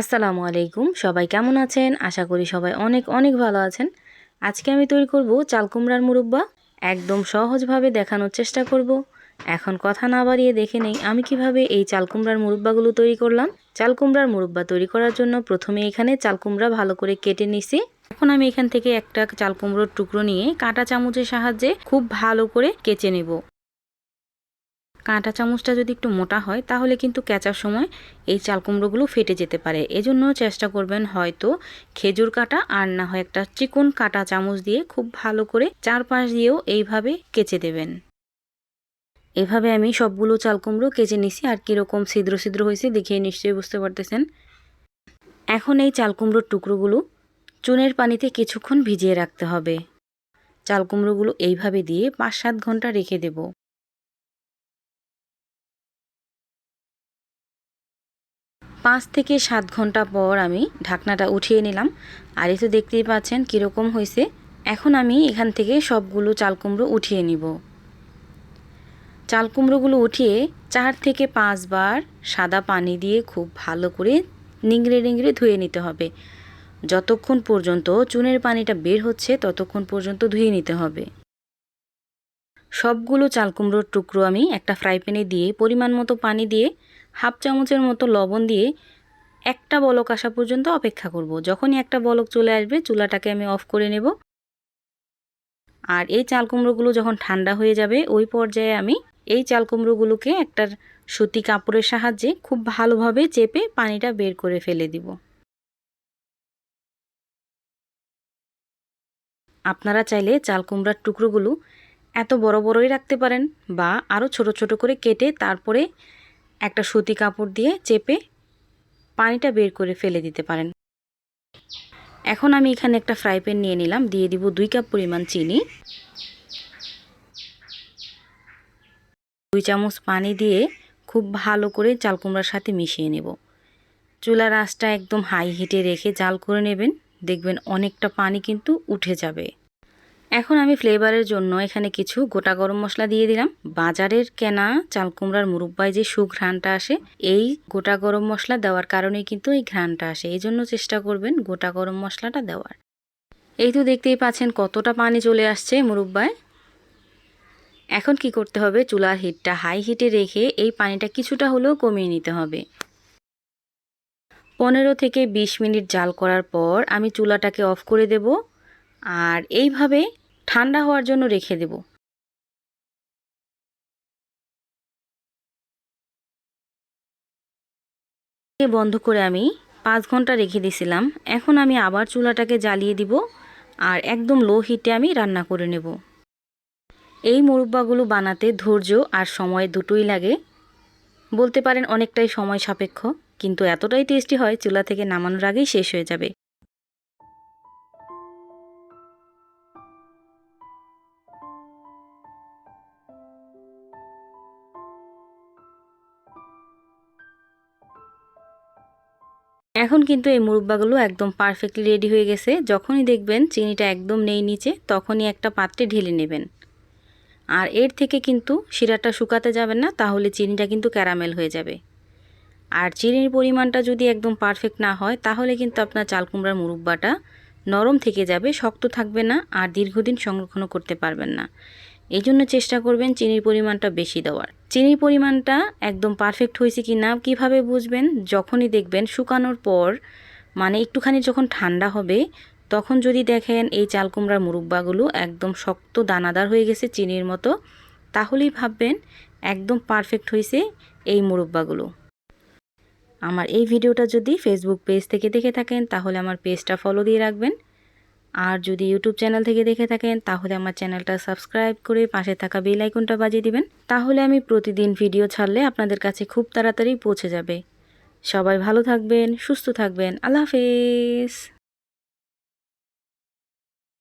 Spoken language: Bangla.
আসসালামু আলাইকুম। সবাই কেমন আছেন? আশা করি সবাই অনেক অনেক ভালো আছেন। আজকে আমি তৈরি করব চাল কুমড়ার মুরব্বা। একদম সহজভাবে দেখানোর চেষ্টা করব। এখন কথা না বাড়িয়ে দেখে নেই আমি কীভাবে এই চাল কুমড়ার মুরব্বাগুলো তৈরি করলাম। চাল কুমড়ার মুরব্বা তৈরি করার জন্য প্রথমে এখানে চাল কুমড়া ভালো করে কেটে নিছি। এখন আমি এখান থেকে একটা চাল কুমড়োর টুকরো নিয়ে কাঁটা চামচের সাহায্যে খুব ভালো করে কেচে নেব। কাঁটা চামচটা যদি একটু মোটা হয়, তাহলে কিন্তু কেচার সময় এই চাল কুমড়োগুলো ফেটে যেতে পারে। এজন্য চেষ্টা করবেন হয়তো খেজুর কাটা আর না হয় একটা চিকন কাটা চামচ দিয়ে খুব ভালো করে চারপাশ দিয়েও এইভাবে কেচে দেবেন। এভাবে আমি সবগুলো চাল কুমড়ো কেচে নিছি, আর কীরকম ছিদ্র ছিদ্র হয়েছে দেখিয়ে নিশ্চয়ই বুঝতে পারতেছেন। এখন এই চাল কুমড়োর টুকরোগুলো চুনের পানিতে কিছুক্ষণ ভিজিয়ে রাখতে হবে। চাল কুমড়োগুলো এইভাবে দিয়ে পাঁচ সাত ঘণ্টা রেখে দেবো। পাঁচ থেকে সাত ঘণ্টা পর আমি ঢাকনাটা উঠিয়ে নিলাম। আর এই তো দেখতেই পাচ্ছেন কীরকম হয়েছে। এখন আমি এখান থেকে সবগুলো চাল কুমড়ো উঠিয়ে নিব। চাল কুমড়োগুলো উঠিয়ে চার থেকে পাঁচবার সাদা পানি দিয়ে খুব ভালো করে নিংড়ে নিংড়ে ধুয়ে নিতে হবে। যতক্ষণ পর্যন্ত চুনের পানিটা বের হচ্ছে, ততক্ষণ পর্যন্ত ধুয়ে নিতে হবে। সবগুলো চাল কুমড়োর টুকরো আমি একটা ফ্রাই প্যানে দিয়ে পরিমাণ মতো পানি দিয়ে হাফ চামচের মতো লবণ দিয়ে একটা বলক আসা পর্যন্ত অপেক্ষা করব। যখনই একটা বলক চলে আসবে, চুলাটাকে আমি অফ করে নেব আর এই চাল কুমড়োগুলো যখন ঠান্ডা হয়ে যাবে, ওই পর্যায়ে আমি এই চাল কুমড়োগুলোকে একটা সুতি কাপড়ের সাহায্যে খুব ভালোভাবে চেপে পানিটা বের করে ফেলে দিব আপনারা চাইলে চাল কুমড়ার টুকরোগুলো এত বড় বড়ই রাখতে পারেন বা আরও ছোট ছোট করে কেটে তারপরে একটা সুতি কাপড় দিয়ে চেপে পানিটা বের করে ফেলে দিতে পারেন। এখন আমি এখানে একটা ফ্রাই প্যান নিয়ে নিলাম, দিয়ে দিব দুই কাপ পরিমাণ চিনি। দুই চামচ পানি দিয়ে খুব ভালো করে চাল কুমড়ার সাথে মিশিয়ে নেব। চুলার আঁচটা একদম হাই হিটে রেখে জাল করে নেবেন, দেখবেন অনেকটা পানি কিন্তু উঠে যাবে। এখন আমি ফ্লেভারের জন্য এখানে কিছু গোটা গরম মশলা দিয়ে দিলাম। বাজারের কেনা চাল কুমড়ার মুরব্বায় যে সুঘ্রাণটা আসে, এই গোটা গরম মশলা দেওয়ার কারণেই কিন্তু এই ঘ্রাণটা আসে। এই জন্য চেষ্টা করবেন গোটা গরম মশলাটা দেওয়ার। এই তো দেখতেই পাচ্ছেন কতটা পানি চলে আসছে মুরব্বায়। এখন কি করতে হবে? চুলার হিটটা হাই হিটে রেখে এই পানিটা কিছুটা হলেও কমিয়ে নিতে হবে। পনেরো থেকে ২০ মিনিট জাল করার পর আমি চুলাটাকে অফ করে দেব। আর এইভাবে ঠান্ডা হওয়ার জন্য রেখে দেব। বন্ধ করে আমি পাঁচ ঘণ্টা রেখে দিয়েছিলাম। এখন আমি আবার চুলাটাকে জ্বালিয়ে দিব আর একদম লো হিটে আমি রান্না করে নেব। এই মুরব্বাগুলো বানাতে ধৈর্য আর সময় দুটোই লাগে। বলতে পারেন অনেকটাই সময় সাপেক্ষ, কিন্তু এতটাই টেস্টি হয় চুলা থেকে নামানোর আগেই শেষ হয়ে যাবে। এখন কিন্তু এই মুরব্বাগুলো একদম পারফেক্টলি রেডি হয়ে গেছে। যখনই দেখবেন চিনিটা একদম নেই নিচে, তখনই একটা পাত্রে ঢেলে নেবেন। আর এর থেকে কিন্তু শিরাটা শুকাতে যাবেন না, তাহলে চিনিটা কিন্তু ক্যারামেল হয়ে যাবে। আর চিনির পরিমাণটা যদি একদম পারফেক্ট না হয়, তাহলে কিন্তু আপনার চাল কুমড়ার মুরব্বাটা নরম থেকে যাবে, শক্ত থাকবে না, আর দীর্ঘদিন সংরক্ষণও করতে পারবেন না। এই জন্য চেষ্টা করবেন চিনির পরিমাণটা বেশি দেওয়ার। চিনির পরিমাণটা একদম পারফেক্ট হয়েছে কি না কীভাবে বুঝবেন? যখনই দেখবেন শুকানোর পর মানে একটুখানি যখন ঠান্ডা হবে, তখন যদি দেখেন এই চাল কুমড়ার মুরব্বাগুলো একদম শক্ত দানাদার হয়ে গেছে চিনির মতো, তাহলেই ভাববেন একদম পারফেক্ট হয়েছে এই মুরব্বাগুলো। আমার এই ভিডিওটা যদি ফেসবুক পেজ থেকে দেখে থাকেন, তাহলে আমার পেজটা ফলো দিয়ে রাখবেন। আর যদি ইউটিউব চ্যানেল থেকে দেখে থাকেন, তাহলে আমার চ্যানেলটা সাবস্ক্রাইব করে পাশে থাকা বেল আইকনটা বাজিয়ে দিবেন। তাহলে আমি প্রতিদিন ভিডিও ছাড়লে আপনাদের কাছে খুব তাড়াতাড়ি পৌঁছে যাবে। সবাই ভালো থাকবেন, সুস্থ থাকবেন। আল্লাহ হাফেজ।